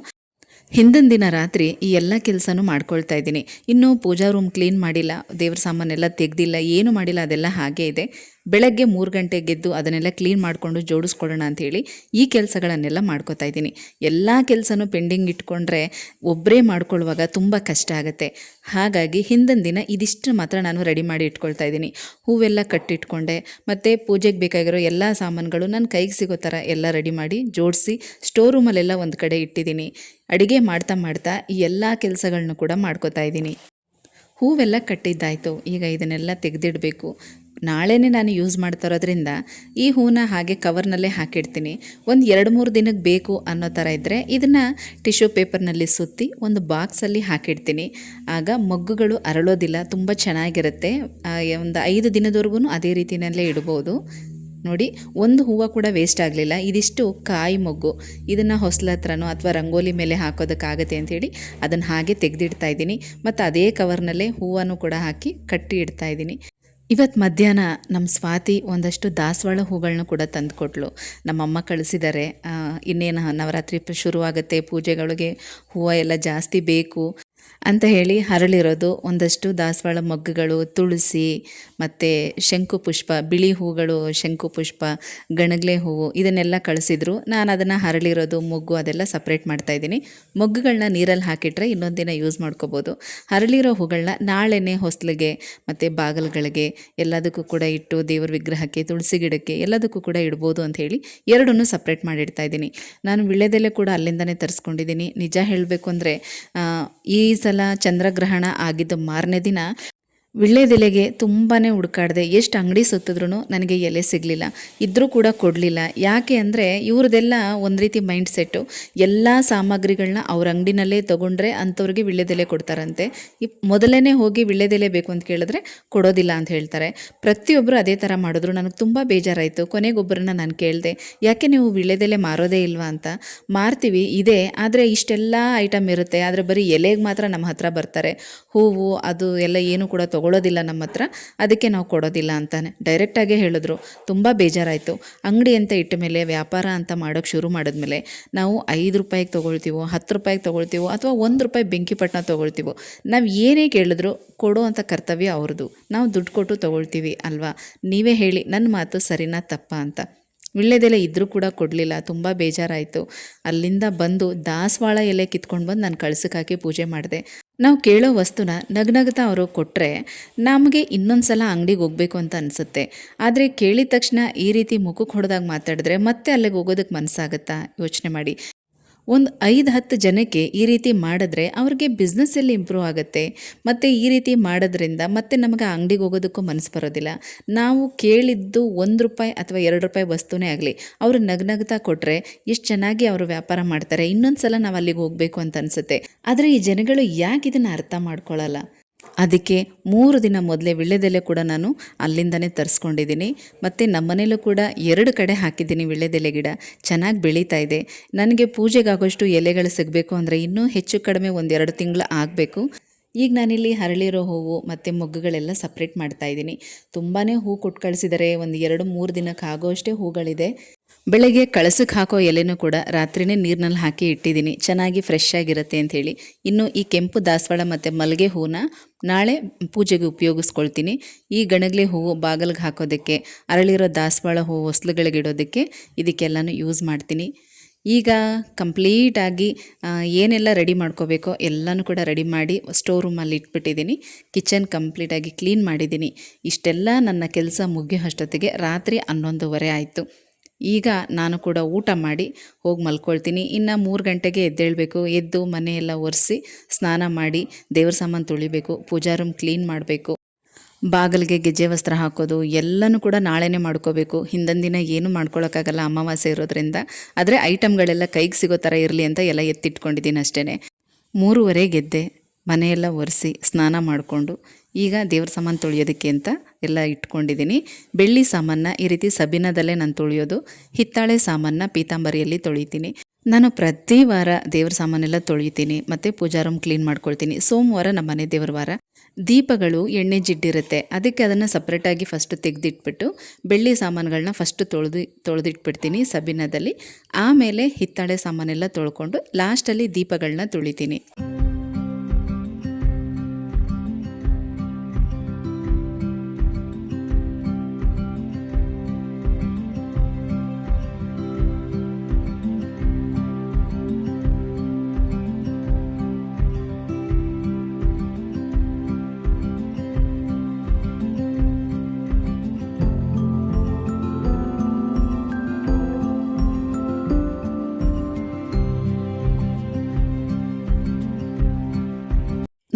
ಹಿಂದಿನ ದಿನ ರಾತ್ರಿ ಈ ಎಲ್ಲ ಕೆಲಸನೂ ಮಾಡ್ಕೊಳ್ತಾ ಇದ್ದೀನಿ. ಇನ್ನೂ ಪೂಜಾ ರೂಮ್ ಕ್ಲೀನ್ ಮಾಡಿಲ್ಲ. ದೇವ್ರ ಸಾಮಾನೆಲ್ಲ ತೆಗೆದಿಲ್ಲ. ಏನು ಮಾಡಿಲ್ಲ. ಅದೆಲ್ಲ ಹಾಗೇ ಇದೆ. ಬೆಳಗ್ಗೆ ಮೂರು ಗಂಟೆಗೆ ಗೆದ್ದು ಅದನ್ನೆಲ್ಲ ಕ್ಲೀನ್ ಮಾಡಿಕೊಂಡು ಜೋಡಿಸ್ಕೊಳ್ಳೋಣ ಅಂಥೇಳಿ ಈ ಕೆಲಸಗಳನ್ನೆಲ್ಲ ಮಾಡ್ಕೋತಾ ಇದ್ದೀನಿ. ಎಲ್ಲ ಕೆಲಸನೂ ಪೆಂಡಿಂಗ್ ಇಟ್ಕೊಂಡ್ರೆ ಒಬ್ಬರೇ ಮಾಡ್ಕೊಳ್ಳುವಾಗ ತುಂಬ ಕಷ್ಟ ಆಗುತ್ತೆ. ಹಾಗಾಗಿ ಹಿಂದಿನ ದಿನ ಇದಿಷ್ಟು ಮಾತ್ರ ನಾನು ರೆಡಿ ಮಾಡಿ ಇಟ್ಕೊಳ್ತಾ ಇದ್ದೀನಿ. ಹೂವೆಲ್ಲ ಕಟ್ಟಿಟ್ಕೊಂಡೆ, ಮತ್ತು ಪೂಜೆಗೆ ಬೇಕಾಗಿರೋ ಎಲ್ಲ ಸಾಮಾನುಗಳು ನನ್ನ ಕೈಗೆ ಸಿಗೋ ಥರ ಎಲ್ಲ ರೆಡಿ ಮಾಡಿ ಜೋಡಿಸಿ ಸ್ಟೋರ್ ರೂಮಲ್ಲೆಲ್ಲ ಒಂದು ಕಡೆ ಇಟ್ಟಿದ್ದೀನಿ. ಅಡುಗೆ ಮಾಡ್ತಾ ಮಾಡ್ತಾ ಈ ಎಲ್ಲ ಕೆಲಸಗಳನ್ನೂ ಕೂಡ ಮಾಡ್ಕೋತಾ ಇದ್ದೀನಿ. ಹೂವೆಲ್ಲ ಕಟ್ಟಿದ್ದಾಯಿತು, ಈಗ ಇದನ್ನೆಲ್ಲ ತೆಗೆದಿಡಬೇಕು. ನಾಳೆನೇ ನಾನು ಯೂಸ್ ಮಾಡ್ತಾ ಇರೋದ್ರಿಂದ ಈ ಹೂನ ಹಾಗೆ ಕವರ್ನಲ್ಲೇ ಹಾಕಿಡ್ತೀನಿ. ಒಂದು ಎರಡು ಮೂರು ದಿನಕ್ಕೆ ಬೇಕು ಅನ್ನೋ ಥರ ಇದ್ದರೆ ಇದನ್ನು ಟಿಶ್ಯೂ ಪೇಪರ್ನಲ್ಲಿ ಸುತ್ತಿ ಒಂದು ಬಾಕ್ಸಲ್ಲಿ ಹಾಕಿಡ್ತೀನಿ. ಆಗ ಮೊಗ್ಗುಗಳು ಅರಳೋದಿಲ್ಲ, ತುಂಬ ಚೆನ್ನಾಗಿರುತ್ತೆ. ಒಂದು ಐದು ದಿನದವರೆಗೂ ಅದೇ ರೀತಿಯಲ್ಲೇ ಇಡ್ಬೋದು. ನೋಡಿ, ಒಂದು ಹೂವು ಕೂಡ ವೇಸ್ಟ್ ಆಗಲಿಲ್ಲ. ಇದಿಷ್ಟು ಕಾಯಿ ಮೊಗ್ಗು. ಇದನ್ನು ಹೊಸಲ ಹತ್ರನೋ ಅಥವಾ ರಂಗೋಲಿ ಮೇಲೆ ಹಾಕೋದಕ್ಕಾಗತ್ತೆ ಅಂಥೇಳಿ ಅದನ್ನು ಹಾಗೆ ತೆಗೆದಿಡ್ತಾ ಇದ್ದೀನಿ. ಮತ್ತು ಅದೇ ಕವರ್ನಲ್ಲೇ ಹೂವನ್ನು ಕೂಡ ಹಾಕಿ ಕಟ್ಟಿ ಇಡ್ತಾ ಇದ್ದೀನಿ. ಇವತ್ತು ಮಧ್ಯಾಹ್ನ ನಮ್ಮ ಸ್ವಾತಿ ಒಂದಷ್ಟು ದಾಸವಾಳ ಹೂಗಳನ್ನ ಕೂಡ ತಂದುಕೊಟ್ಲು. ನಮ್ಮಮ್ಮ ಕಳಿಸಿದ್ದಾರೆ ಇನ್ನೇನು, ನವರಾತ್ರಿ ಶುರುವಾಗುತ್ತೆ, ಪೂಜೆಗಳಿಗೆ ಹೂವು ಎಲ್ಲ ಜಾಸ್ತಿ ಬೇಕು. ಅಂತ ಹೇಳಿ ಹರಳಿರೋದು ಒಂದಷ್ಟು ದಾಸವಾಳ ಮೊಗ್ಗುಗಳು, ತುಳಸಿ, ಮತ್ತು ಶಂಕುಪುಷ್ಪ ಬಿಳಿ ಹೂಗಳು ಶಂಕುಪುಷ್ಪ ಗಣಗ್ಲೆ ಹೂವು, ಇದನ್ನೆಲ್ಲ ಕಳಿಸಿದ್ರು. ನಾನು ಅದನ್ನು ಹರಳಿರೋದು, ಮೊಗ್ಗು ಅದೆಲ್ಲ ಸಪ್ರೇಟ್ ಮಾಡ್ತಾಯಿದ್ದೀನಿ ಮೊಗ್ಗುಗಳನ್ನ ನೀರಲ್ಲಿ ಹಾಕಿಟ್ರೆ ಇನ್ನೊಂದು ದಿನ ಯೂಸ್ ಮಾಡ್ಕೋಬೋದು. ಹರಳಿರೋ ಹೂಗಳನ್ನ ನಾಳೆನೇ ಹೊಸ್ಲಿಗೆ ಮತ್ತು ಬಾಗಿಲುಗಳಿಗೆ ಎಲ್ಲದಕ್ಕೂ ಕೂಡ ಇಟ್ಟು ದೇವರ ವಿಗ್ರಹಕ್ಕೆ, ತುಳಸಿ ಗಿಡಕ್ಕೆ ಎಲ್ಲದಕ್ಕೂ ಕೂಡ ಇಡ್ಬೋದು ಅಂತ ಹೇಳಿ ಎರಡನ್ನೂ ಸಪ್ರೇಟ್ ಮಾಡಿಡ್ತಾ ಇದ್ದೀನಿ. ನಾನು ವಿಳ್ಯದೆಲೆ ಕೂಡ ಅಲ್ಲಿಂದನೇ ತರಿಸ್ಕೊಂಡಿದ್ದೀನಿ. ನಿಜ ಹೇಳಬೇಕು ಅಂದರೆ ಈ ಸಲ ಚಂದ್ರಗ್ರಹಣ ಆಗಿದ್ದ ಮಾರನೇ ದಿನ ವಿಳ್ಯದೆಲೆಗೆ ತುಂಬಾ ಹುಡುಕಾಡಿದೆ ಎಷ್ಟು ಅಂಗಡಿ ಸುತ್ತಿದ್ರೂ ನನಗೆ ಎಲೆ ಸಿಗಲಿಲ್ಲ ಇದ್ದರೂ ಕೂಡ ಕೊಡಲಿಲ್ಲ. ಯಾಕೆ ಅಂದರೆ ಇವ್ರದ್ದೆಲ್ಲ ಒಂದು ರೀತಿ ಮೈಂಡ್ ಸೆಟ್ಟು ಎಲ್ಲ ಸಾಮಗ್ರಿಗಳನ್ನ ಅವ್ರ ಅಂಗಡಿನಲ್ಲೇ ತೊಗೊಂಡ್ರೆ ಅಂಥವ್ರಿಗೆ ವಿಳ್ಳೆದೆಲೆ ಕೊಡ್ತಾರಂತೆ. ಈ ಮೊದಲೇ ಹೋಗಿ ವಿಳ್ಳೆದೆಲೆ ಬೇಕು ಅಂತ ಕೇಳಿದ್ರೆ ಕೊಡೋದಿಲ್ಲ ಅಂತ ಹೇಳ್ತಾರೆ. ಪ್ರತಿಯೊಬ್ಬರು ಅದೇ ಥರ ಮಾಡಿದ್ರು. ನನಗೆ ತುಂಬ ಬೇಜಾರಾಯಿತು. ಕೊನೆಗೊಬ್ಬರನ್ನ ನಾನು ಕೇಳಿದೆ, ಯಾಕೆ ನೀವು ವಿಳ್ಳೆದೆಲೆ ಮಾರೋದೇ ಇಲ್ವಾ ಅಂತ? ಮಾರ್ತೀವಿ, ಇದೆ. ಆದರೆ ಇಷ್ಟೆಲ್ಲ ಐಟಮ್ ಇರುತ್ತೆ. ಆದರೆ ಬರೀ ಎಲೆಗೆ ಮಾತ್ರ ನಮ್ಮ ಹತ್ರ ಬರ್ತಾರೆ. ಹೂವು, ಅದು ಎಲ್ಲ ಏನು ಕೂಡ ತೊಗೊಳೋದಿಲ್ಲ ನಮ್ಮ ಹತ್ರ ಅದಕ್ಕೆ ನಾವು ಕೊಡೋದಿಲ್ಲ ಅಂತಾನೆ. ಡೈರೆಕ್ಟಾಗೇ ಹೇಳಿದ್ರು. ತುಂಬ ಬೇಜಾರಾಯಿತು. ಅಂಗಡಿ ಅಂತ ಇಟ್ಟ ಮೇಲೆ ವ್ಯಾಪಾರ ಅಂತ ಮಾಡೋಕ್ಕೆ ಶುರು ಮಾಡಿದ್ಮೇಲೆ, ನಾವು ಐದು ರೂಪಾಯಿಗೆ ತೊಗೊಳ್ತೀವೋ, ಹತ್ತು ರೂಪಾಯಿಗೆ ತೊಗೊಳ್ತೀವೋ, ಅಥವಾ ಒಂದು ರೂಪಾಯಿ ಬೆಂಕಿಪಟ್ಟಣ ತೊಗೊಳ್ತೀವೋ, ನಾವು ಏನೇ ಕೇಳಿದ್ರು ಕೊಡೋ ಅಂತ ಕರ್ತವ್ಯ ಅವ್ರದ್ದು ನಾವು ದುಡ್ಡು ಕೊಟ್ಟು ತೊಗೊಳ್ತೀವಿ, ಅಲ್ವಾ? ನೀವೇ ಹೇಳಿ ನನ್ನ ಮಾತು ಸರಿನಾ ತಪ್ಪಾ ಅಂತ. ವಿಳ್ಯದೆಲೆ ಇದ್ದರೂ ಕೂಡ ಕೊಡಲಿಲ್ಲ, ತುಂಬ ಬೇಜಾರಾಯಿತು. ಅಲ್ಲಿಂದ ಬಂದು ದಾಸವಾಳ ಎಲೆ ಕಿತ್ಕೊಂಡು ಬಂದು ನಾನು ಕಳ್ಸಕ್ಕೆ ಪೂಜೆ ಮಾಡಿದೆ. ನಾವು ಕೇಳೋ ವಸ್ತುನ ನಗ್ನಗ್ತಾ ಅವರು ಕೊಟ್ಟರೆ ನಮಗೆ ಇನ್ನೊಂದು ಸಲ ಅಂಗಡಿಗೆ ಹೋಗಬೇಕು ಅಂತ ಅನಿಸುತ್ತೆ. ಆದರೆ ಕೇಳಿದ ತಕ್ಷಣ ಈ ರೀತಿ ಮುಖಕ್ಕೆ ಹೊಡೆದಾಗ ಮಾತಾಡಿದ್ರೆ ಮತ್ತೆ ಅಲ್ಲಿಗೆ ಹೋಗೋದಕ್ಕೆ ಮನಸ್ಸಾಗುತ್ತಾ ಯೋಚನೆ ಮಾಡಿ. ಒಂದು ಐದು ಹತ್ತು ಜನಕ್ಕೆ ಈ ರೀತಿ ಮಾಡಿದ್ರೆ ಅವ್ರಿಗೆ ಬಿಸ್ನೆಸ್ಸಲ್ಲಿ ಇಂಪ್ರೂವ್ ಆಗುತ್ತೆ. ಮತ್ತು ಈ ರೀತಿ ಮಾಡೋದ್ರಿಂದ ಮತ್ತೆ ನಮಗೆ ಅಂಗಡಿಗೆ ಹೋಗೋದಕ್ಕೂ ಮನಸ್ಸು ಬರೋದಿಲ್ಲ. ನಾವು ಕೇಳಿದ್ದು ಒಂದು ರೂಪಾಯಿ ಅಥವಾ ಎರಡು ರೂಪಾಯಿ ವಸ್ತುನೇ ಆಗಲಿ, ಅವರು ನಗ್ನಗ್ತಾ ಕೊಟ್ಟರೆ ಎಷ್ಟು ಚೆನ್ನಾಗಿ ಅವರು ವ್ಯಾಪಾರ ಮಾಡ್ತಾರೆ ಇನ್ನೊಂದು ಸಲ ನಾವು ಅಲ್ಲಿಗೆ ಹೋಗಬೇಕು ಅಂತ ಅನಿಸುತ್ತೆ. ಆದರೆ ಈ ಜನಗಳು ಯಾಕೆ ಇದನ್ನು ಅರ್ಥ ಮಾಡ್ಕೊಳ್ಳಲ್ಲ ಅದಕ್ಕೆ ಮೂರು ದಿನ ಮೊದಲೇ ವಿಳ್ಯದೆಲೆ ಕೂಡ ನಾನು ಅಲ್ಲಿಂದನೇ ತರಿಸ್ಕೊಂಡಿದ್ದೀನಿ. ಮತ್ತು ನಮ್ಮನೇಲೂ ಕೂಡ ಎರಡು ಕಡೆ ಹಾಕಿದ್ದೀನಿ ವಿಳ್ಯದೆಲೆ ಗಿಡ. ಚೆನ್ನಾಗಿ ಬೆಳೀತಾ ಇದೆ. ನನಗೆ ಪೂಜೆಗಾಗೋಷ್ಟು ಎಲೆಗಳು ಸಿಗಬೇಕು ಅಂದರೆ ಇನ್ನೂ ಹೆಚ್ಚು ಕಡಿಮೆ ಒಂದೆರಡು ತಿಂಗಳು ಆಗಬೇಕು. ಈಗ ನಾನಿಲ್ಲಿ ಹರಳಿರೋ ಹೂವು ಮತ್ತು ಮೊಗ್ಗುಗಳೆಲ್ಲ ಸಪ್ರೇಟ್ ಮಾಡ್ತಾ ಇದ್ದೀನಿ. ತುಂಬಾ ಹೂ ಕೊಟ್ಟು ಕಳಿಸಿದ್ದಾರೆ ಒಂದು ಎರಡು ಮೂರು ದಿನಕ್ಕೆ ಆಗೋಷ್ಟೇ ಹೂಗಳಿದೆ. ಬೆಳಗ್ಗೆ ಕಳಸಕ್ಕೆ ಹಾಕೋ ಎಲೆನೂ ಕೂಡ ರಾತ್ರಿನೇ ನೀರಿನಲ್ಲಿ ಹಾಕಿ ಇಟ್ಟಿದ್ದೀನಿ. ಚೆನ್ನಾಗಿ ಫ್ರೆಶ್ ಆಗಿರುತ್ತೆ ಅಂತ ಹೇಳಿ ಇನ್ನು ಈ ಕೆಂಪು ದಾಸವಾಳ ಮತ್ತು ಮಲ್ಲಿಗೆ ಹೂವನ್ನ ನಾಳೆ ಪೂಜೆಗೆ ಉಪಯೋಗಿಸ್ಕೊಳ್ತೀನಿ. ಈ ಗಣಗಲೆ ಹೂವು ಬಾಗಿಲಿಗೆ ಹಾಕೋದಕ್ಕೆ, ಅರಳಿರೋ ದಾಸವಾಳ ಹೂವು ಹೊಸ್ಲುಗಳಿಗೆ ಇಡೋದಕ್ಕೆ ಇದಕ್ಕೆಲ್ಲನೂ ಯೂಸ್ ಮಾಡ್ತೀನಿ. ಈಗ ಕಂಪ್ಲೀಟಾಗಿ ಏನೆಲ್ಲ ರೆಡಿ ಮಾಡ್ಕೋಬೇಕೋ ಎಲ್ಲನೂ ಕೂಡ ರೆಡಿ ಮಾಡಿ ಸ್ಟೋರ್ ರೂಮಲ್ಲಿ ಇಟ್ಬಿಟ್ಟಿದ್ದೀನಿ. ಕಿಚನ್ ಕಂಪ್ಲೀಟಾಗಿ ಕ್ಲೀನ್ ಮಾಡಿದ್ದೀನಿ. ಇಷ್ಟೆಲ್ಲ ನನ್ನ ಕೆಲಸ ಮುಗಿಯೋ ಅಷ್ಟೊತ್ತಿಗೆ ರಾತ್ರಿ ಹನ್ನೊಂದುವರೆ ಆಯಿತು. ಈಗ ನಾನು ಕೂಡ ಊಟ ಮಾಡಿ ಹೋಗಿ ಮಲ್ಕೊಳ್ತೀನಿ. ಇನ್ನು ಮೂರು ಗಂಟೆಗೆ ಎದ್ದೇಳಬೇಕು. ಎದ್ದು ಮನೆಯೆಲ್ಲ ಒರೆಸಿ ಸ್ನಾನ ಮಾಡಿ ದೇವ್ರ ಸಾಮಾನು ತೊಳಿಬೇಕು. ಪೂಜಾ ರೂಮ್ ಕ್ಲೀನ್ ಮಾಡಬೇಕು. ಬಾಗಿಲಿಗೆ ಗೆಜ್ಜೆ ವಸ್ತ್ರ ಹಾಕೋದು, ಎಲ್ಲನೂ ಕೂಡ ನಾಳೆನೇ ಮಾಡ್ಕೋಬೇಕು. ಹಿಂದಿನ ದಿನ ಏನು ಮಾಡ್ಕೊಳ್ಳೋಕ್ಕಾಗಲ್ಲ ಅಮಾವಾಸ್ಯೆ ಇರೋದ್ರಿಂದ. ಆದರೆ ಐಟಮ್ಗಳೆಲ್ಲ ಕೈಗೆ ಸಿಗೋ ಥರ ಇರಲಿ ಅಂತ ಎಲ್ಲ ಎತ್ತಿಟ್ಕೊಂಡಿದ್ದೀನಿ ಅಷ್ಟೇ ಮೂರುವರೆ ಗೆದ್ದೆ ಮನೆಯೆಲ್ಲ ಒರೆಸಿ ಸ್ನಾನ ಮಾಡಿಕೊಂಡು ಈಗ ದೇವ್ರ ಸಾಮಾನು ತೊಳೆಯೋದಕ್ಕೆ ಅಂತ ಎಲ್ಲ ಇಟ್ಕೊಂಡಿದ್ದೀನಿ. ಬೆಳ್ಳಿ ಸಾಮಾನ ಈ ರೀತಿ ಸಬಿನದಲ್ಲೇ ನಾನು ತೊಳೆಯೋದು. ಹಿತ್ತಾಳೆ ಸಾಮಾನ ಪೀತಾಂಬರಿಯಲ್ಲಿ ತೊಳಿತೀನಿ. ನಾನು ಪ್ರತಿ ವಾರ ದೇವ್ರ ಸಾಮಾನೆಲ್ಲ ತೊಳಿತೀನಿ. ಮತ್ತು ಪೂಜಾ ರೂಮ್ ಕ್ಲೀನ್ ಮಾಡ್ಕೊಳ್ತೀನಿ. ಸೋಮವಾರ ನಮ್ಮ ಮನೆ ದೇವ್ರ ವಾರ. ದೀಪಗಳು, ಎಣ್ಣೆ ಜಿಡ್ಡಿರುತ್ತೆ. ಅದಕ್ಕೆ ಅದನ್ನು ಸಪ್ರೇಟಾಗಿ ಫಸ್ಟ್ ತೆಗೆದಿಟ್ಬಿಟ್ಟು ಬೆಳ್ಳಿ ಸಾಮಾನುಗಳನ್ನ ಫಸ್ಟು ತೊಳೆದು, ತೊಳೆದಿಟ್ಬಿಡ್ತೀನಿ ಸಬಿನದಲ್ಲಿ. ಆಮೇಲೆ ಹಿತ್ತಾಳೆ ಸಾಮಾನೆಲ್ಲ ತೊಳ್ಕೊಂಡು ಲಾಸ್ಟಲ್ಲಿ ದೀಪಗಳನ್ನ ತುಳಿತೀನಿ.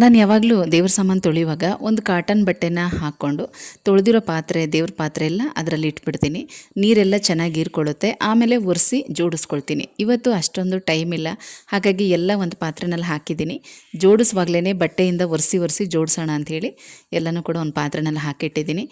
ನಾನು ಯಾವಾಗಲೂ ದೇವ್ರ ಸಾಮಾನು ತೊಳೆಯುವಾಗ ಒಂದು ಕಾಟನ್ ಬಟ್ಟೆನ ಹಾಕ್ಕೊಂಡು ತೊಳೆದಿರೋ ಪಾತ್ರೆ, ದೇವ್ರ ಪಾತ್ರೆ ಎಲ್ಲ ಅದರಲ್ಲಿ ಇಟ್ಬಿಡ್ತೀನಿ. ನೀರೆಲ್ಲ ಚೆನ್ನಾಗಿ ಹೀರ್ಕೊಳ್ಳುತ್ತೆ. ಆಮೇಲೆ ಒರೆಸಿ ಜೋಡಿಸ್ಕೊಳ್ತೀನಿ. ಇವತ್ತು ಅಷ್ಟೊಂದು ಟೈಮ್ ಇಲ್ಲ. ಹಾಗಾಗಿ ಎಲ್ಲ ಒಂದು ಪಾತ್ರೆನಲ್ಲಿ ಹಾಕಿದ್ದೀನಿ. ಜೋಡಿಸುವಾಗಲೇ ಬಟ್ಟೆಯಿಂದ ಒರೆಸಿ ಒರೆಸಿ ಜೋಡಿಸೋಣ ಅಂಥೇಳಿ ಎಲ್ಲನೂ ಕೂಡ ಒಂದು ಪಾತ್ರೆನಲ್ಲಿ ಹಾಕಿಟ್ಟಿದ್ದೀನಿ.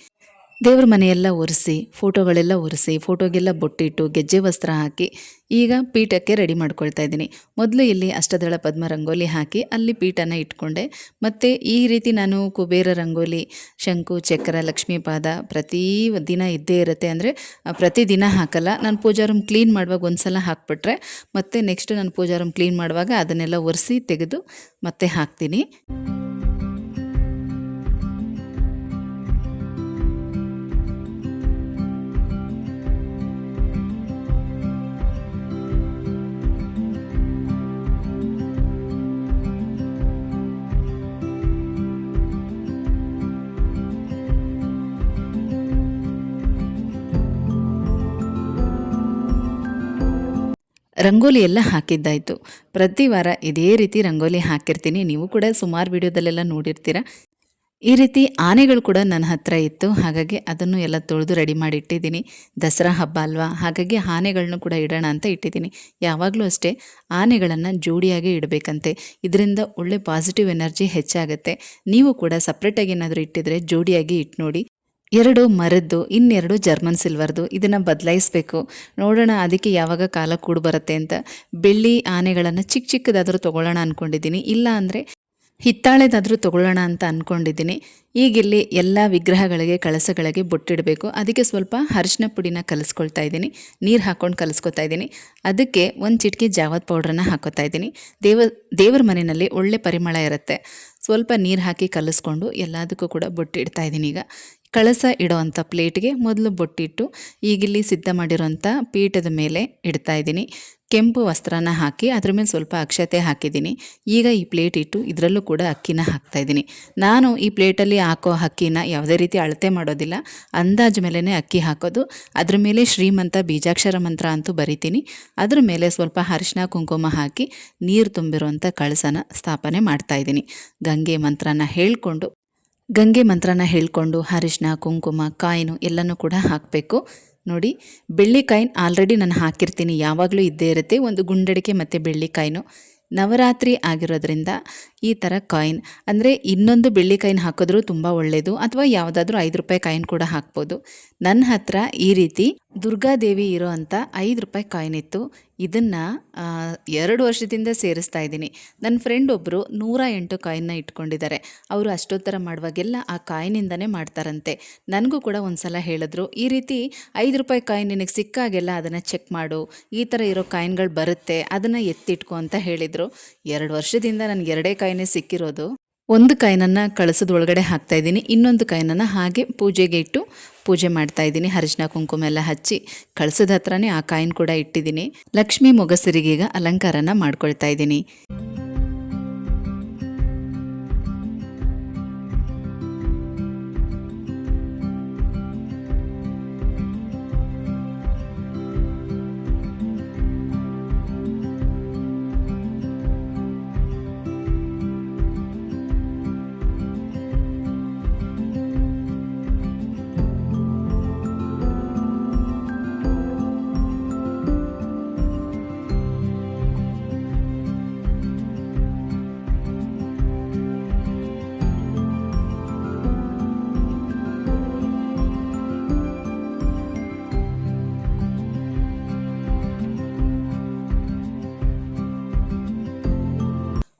ದೇವ್ರ ಮನೆಯೆಲ್ಲ ಒರೆಸಿ, ಫೋಟೋಗಳೆಲ್ಲ ಒರೆಸಿ, ಫೋಟೋಗೆಲ್ಲ ಬೊಟ್ಟಿಟ್ಟು, ಗೆಜ್ಜೆ ವಸ್ತ್ರ ಹಾಕಿ ಈಗ ಪೀಠಕ್ಕೆ ರೆಡಿ ಮಾಡ್ಕೊಳ್ತಾ ಇದ್ದೀನಿ. ಮೊದಲು ಇಲ್ಲಿ ಅಷ್ಟದಳ ಪದ್ಮ ರಂಗೋಲಿ ಹಾಕಿ ಅಲ್ಲಿ ಪೀಠನ ಇಟ್ಕೊಂಡೆ. ಮತ್ತು ಈ ರೀತಿ ನಾನು ಕುಬೇರ ರಂಗೋಲಿ, ಶಂಕು, ಚಕ್ರ ಲಕ್ಷ್ಮೀ ಪಾದ ಪ್ರತಿ ದಿನ ಇದ್ದೇ ಇರುತ್ತೆ ಅಂದರೆ ಪ್ರತಿದಿನ ಹಾಕಲ್ಲ. ನಾನು ಪೂಜಾ ರೂಮ್ ಕ್ಲೀನ್ ಮಾಡುವಾಗ ಒಂದು ಸಲ ಹಾಕ್ಬಿಟ್ರೆ, ಮತ್ತು ನೆಕ್ಸ್ಟ್ ನಾನು ಪೂಜಾ ರೂಮ್ ಕ್ಲೀನ್ ಮಾಡುವಾಗ ಅದನ್ನೆಲ್ಲ ಒರೆಸಿ ತೆಗೆದು ಮತ್ತೆ ಹಾಕ್ತೀನಿ. ರಂಗೋಲಿ ಎಲ್ಲ ಹಾಕಿದ್ದಾಯಿತು. ಪ್ರತಿ ವಾರ ಇದೇ ರೀತಿ ರಂಗೋಲಿ ಹಾಕಿರ್ತೀನಿ. ನೀವು ಕೂಡ ಸುಮಾರು ವಿಡಿಯೋದಲ್ಲೆಲ್ಲ ನೋಡಿರ್ತೀರ. ಈ ರೀತಿ ಆನೆಗಳು ಕೂಡ ನನ್ನ ಹತ್ರ ಇತ್ತು. ಹಾಗಾಗಿ ಅದನ್ನು ಎಲ್ಲ ತೊಳೆದು ರೆಡಿ ಮಾಡಿ ಇಟ್ಟಿದ್ದೀನಿ ದಸರಾ ಹಬ್ಬ ಅಲ್ವಾ? ಹಾಗಾಗಿ ಆನೆಗಳನ್ನು ಕೂಡ ಇಡೋಣ ಅಂತ ಇಟ್ಟಿದ್ದೀನಿ. ಯಾವಾಗಲೂ ಅಷ್ಟೇ ಆನೆಗಳನ್ನು ಜೋಡಿಯಾಗಿ ಇಡಬೇಕಂತೆ. ಇದರಿಂದ ಒಳ್ಳೆ ಪಾಸಿಟಿವ್ ಎನರ್ಜಿ ಹೆಚ್ಚಾಗುತ್ತೆ. ನೀವು ಕೂಡ ಸಪ್ರೇಟಾಗಿ ಏನಾದರೂ ಇಟ್ಟಿದ್ರೆ ಜೋಡಿಯಾಗಿ ಇಟ್ಟು ನೋಡಿ ಎರಡು ಮರದ್ದು, ಇನ್ನೆರಡು ಜರ್ಮನ್ ಸಿಲ್ವರ್ದು, ಇದನ್ನು ಬದಲಾಯಿಸಬೇಕು. ನೋಡೋಣ ಅದಕ್ಕೆ ಯಾವಾಗ ಕಾಲ ಕೂಡು ಬರುತ್ತೆ ಅಂತ. ಬೆಳ್ಳಿ ಆನೆಗಳನ್ನು ಚಿಕ್ಕ ಚಿಕ್ಕದಾದರೂ ತೊಗೊಳ್ಳೋಣ ಅಂದ್ಕೊಂಡಿದ್ದೀನಿ ಇಲ್ಲ ಅಂದರೆ ಹಿತ್ತಾಳೆದಾದರೂ ತೊಗೊಳ್ಳೋಣ ಅಂತ ಅಂದ್ಕೊಂಡಿದ್ದೀನಿ ಈಗಿಲ್ಲಿ ಎಲ್ಲ ವಿಗ್ರಹಗಳಿಗೆ, ಕಳಸಗಳಿಗೆ ಬೊಟ್ಟಿಡಬೇಕು. ಅದಕ್ಕೆ ಸ್ವಲ್ಪ ಅರಿಶಿನ ಪುಡಿನ ಕಲಿಸ್ಕೊಳ್ತಾ ಇದ್ದೀನಿ. ನೀರು ಹಾಕ್ಕೊಂಡು ಕಲಿಸ್ಕೊತಾ ಇದ್ದೀನಿ. ಅದಕ್ಕೆ ಒಂದು ಚಿಟಿಕೆ ಜಾವದ್ ಪೌಡ್ರನ್ನ ಹಾಕೋತಾ ಇದ್ದೀನಿ. ದೇವ, ದೇವರ ಮನೆಯಲ್ಲಿ ಒಳ್ಳೆ ಪರಿಮಳ ಇರುತ್ತೆ. ಸ್ವಲ್ಪ ನೀರು ಹಾಕಿ ಕಲಿಸ್ಕೊಂಡು ಎಲ್ಲದಕ್ಕೂ ಕೂಡ ಬೊಟ್ಟಿಡ್ತಾ ಇದ್ದೀನಿ ಈಗ. ಕಳಸ ಇಡೋವಂಥ ಪ್ಲೇಟ್ಗೆ ಮೊದಲು ಬೊಟ್ಟಿಟ್ಟು ಈಗಿಲ್ಲಿ ಸಿದ್ಧ ಮಾಡಿರೋಂಥ ಪೀಠದ ಮೇಲೆ ಇಡ್ತಾ ಇದ್ದೀನಿ. ಕೆಂಪು ವಸ್ತ್ರನ ಹಾಕಿ ಅದ್ರ ಮೇಲೆ ಸ್ವಲ್ಪ ಅಕ್ಷತೆ ಹಾಕಿದ್ದೀನಿ. ಈಗ ಈ ಪ್ಲೇಟ್ ಇಟ್ಟು ಇದರಲ್ಲೂ ಕೂಡ ಅಕ್ಕಿನ ಹಾಕ್ತಾ ಇದ್ದೀನಿ. ನಾನು ಈ ಪ್ಲೇಟಲ್ಲಿ ಹಾಕೋ ಅಕ್ಕಿನ ಯಾವುದೇ ರೀತಿ ಅಳತೆ ಮಾಡೋದಿಲ್ಲ. ಅಂದಾಜು ಮೇಲೇ ಅಕ್ಕಿ ಹಾಕೋದು. ಅದ್ರ ಮೇಲೆ ಶ್ರೀಮಂತ ಬೀಜಾಕ್ಷರ ಮಂತ್ರ ಅಂತೂ ಬರಿತೀನಿ. ಅದ್ರ ಮೇಲೆ ಸ್ವಲ್ಪ ಅರಿಶಿನ ಕುಂಕುಮ ಹಾಕಿ ನೀರು ತುಂಬಿರುವಂಥ ಕಳಸನ ಸ್ಥಾಪನೆ ಮಾಡ್ತಾ ಇದ್ದೀನಿ. ಗಂಗೆ ಮಂತ್ರನ ಹೇಳ್ಕೊಂಡು ಗಂಗೆ ಮಂತ್ರನ ಹೇಳಿಕೊಂಡು ಅರಿಶಿನ ಕುಂಕುಮ, ಕಾಯಿನು ಎಲ್ಲನೂ ಕೂಡ ಹಾಕಬೇಕು. ನೋಡಿ ಬೆಳ್ಳಿ ಕಾಯಿನ್ ಆಲ್ರೆಡಿ ನಾನು ಹಾಕಿರ್ತೀನಿ. ಯಾವಾಗಲೂ ಇದ್ದೇ ಇರುತ್ತೆ. ಒಂದು ಗುಂಡಡಿಕೆ ಮತ್ತು ಬೆಳ್ಳಿ ಕಾಯಿನು ನವರಾತ್ರಿ ಆಗಿರೋದ್ರಿಂದ ಈ ಥರ ಕಾಯಿನ್, ಅಂದರೆ ಇನ್ನೊಂದು ಬೆಳ್ಳಿ ಕಾಯಿನ್ ಹಾಕಿದ್ರೂ ತುಂಬ ಒಳ್ಳೆಯದು ಅಥವಾ ಯಾವುದಾದ್ರೂ ಐದು ರೂಪಾಯಿ ಕಾಯಿನ್ ಕೂಡ ಹಾಕ್ಬೋದು. ನನ್ನ ಹತ್ರ ಈ ರೀತಿ ದುರ್ಗಾದೇವಿ ಇರೋ ಅಂಥ ಐದು ರೂಪಾಯಿ ಕಾಯಿನ್ ಇತ್ತು. ಇದನ್ನು ಎರಡು ವರ್ಷದಿಂದ ಸೇರಿಸ್ತಾ ಇದ್ದೀನಿ. ನನ್ನ ಫ್ರೆಂಡ್ ಒಬ್ಬರು ನೂರ ಎಂಟು ಕಾಯಿನ್ನ ಇಟ್ಕೊಂಡಿದ್ದಾರೆ. ಅವರು ಅಷ್ಟೋತ್ತರ ಮಾಡುವಾಗೆಲ್ಲ ಆ ಕಾಯಿನಿಂದನೇ ಮಾಡ್ತಾರಂತೆ. ನನಗೂ ಕೂಡ ಒಂದು ಸಲ ಹೇಳಿದ್ರು, ಈ ರೀತಿ ಐದು ರೂಪಾಯಿ ಕಾಯಿನ್ ನಿನಗೆ ಸಿಕ್ಕಾಗೆಲ್ಲ ಅದನ್ನು ಚೆಕ್ ಮಾಡು. ಈ ಥರ ಇರೋ ಕಾಯಿನ್ಗಳು ಬರುತ್ತೆ, ಅದನ್ನು ಎತ್ತಿಟ್ಕೊ ಅಂತ ಹೇಳಿದರು. ಎರಡು ವರ್ಷದಿಂದ ನನಗೆ ಎರಡೇ ಕಾಯಿನೇ ಸಿಕ್ಕಿರೋದು. ಒಂದು ಕಾಯಿನನ್ನು ಕಳಸದ ಒಳಗಡೆ ಹಾಕ್ತಾ ಇದ್ದೀನಿ. ಇನ್ನೊಂದು ಕಾಯಿನನ್ನು ಹಾಗೆ ಪೂಜೆಗೆ ಇಟ್ಟು ಪೂಜೆ ಮಾಡ್ತಾ ಇದ್ದೀನಿ. ಅರಿಶಿನ ಕುಂಕುಮ ಎಲ್ಲ ಹಚ್ಚಿ ಕಳಸದ ಹತ್ರನೇ ಆ ಕಾಯಿನ ಕೂಡ ಇಟ್ಟಿದ್ದೀನಿ. ಲಕ್ಷ್ಮೀ ಮೊಗಸರಿಗೀಗ ಅಲಂಕಾರನ ಮಾಡ್ಕೊಳ್ತಾ ಇದ್ದೀನಿ.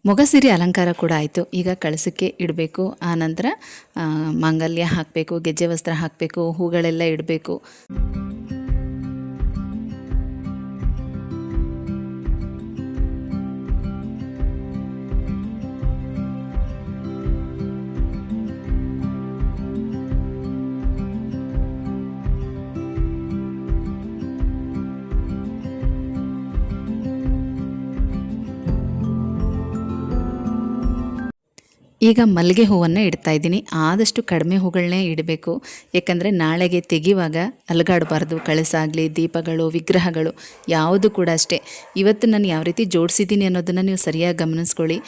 ಮೊಗಸಿರಿ ಅಲಂಕಾರ ಕೂಡ ಆಯಿತು. ಈಗ ಕಳಸಕ್ಕೆ ಇಡಬೇಕು. ಆನಂತರ ನಂತರ ಮಾಂಗಲ್ಯ ಹಾಕಬೇಕು, ಗೆಜ್ಜೆ ವಸ್ತ್ರ ಹಾಕಬೇಕು, ಹೂಗಳೆಲ್ಲ ಇಡಬೇಕು. ಈಗ ಮಲ್ಲಿಗೆ ಹೂವನ್ನು ಇಡ್ತಾ ಇದ್ದೀನಿ. ಆದಷ್ಟು ಕಡಿಮೆ ಹೂಗಳನ್ನೇ ಇಡಬೇಕು. ಯಾಕಂದರೆ ನಾಳೆಗೆ ತೆಗೆಯುವಾಗ ಅಲಗಾಡಬಾರ್ದು. ಕಳಸಾಗಲಿ, ದೀಪಗಳು, ವಿಗ್ರಹಗಳು, ಯಾವುದು ಕೂಡ ಅಷ್ಟೇ. ಇವತ್ತು ನಾನು ಯಾವ ರೀತಿ ಜೋಡಿಸಿದ್ದೀನಿ ಅನ್ನೋದನ್ನು ನೀವು ಸರಿಯಾಗಿ ಗಮನಿಸ್ಕೊಳ್ಳಿ.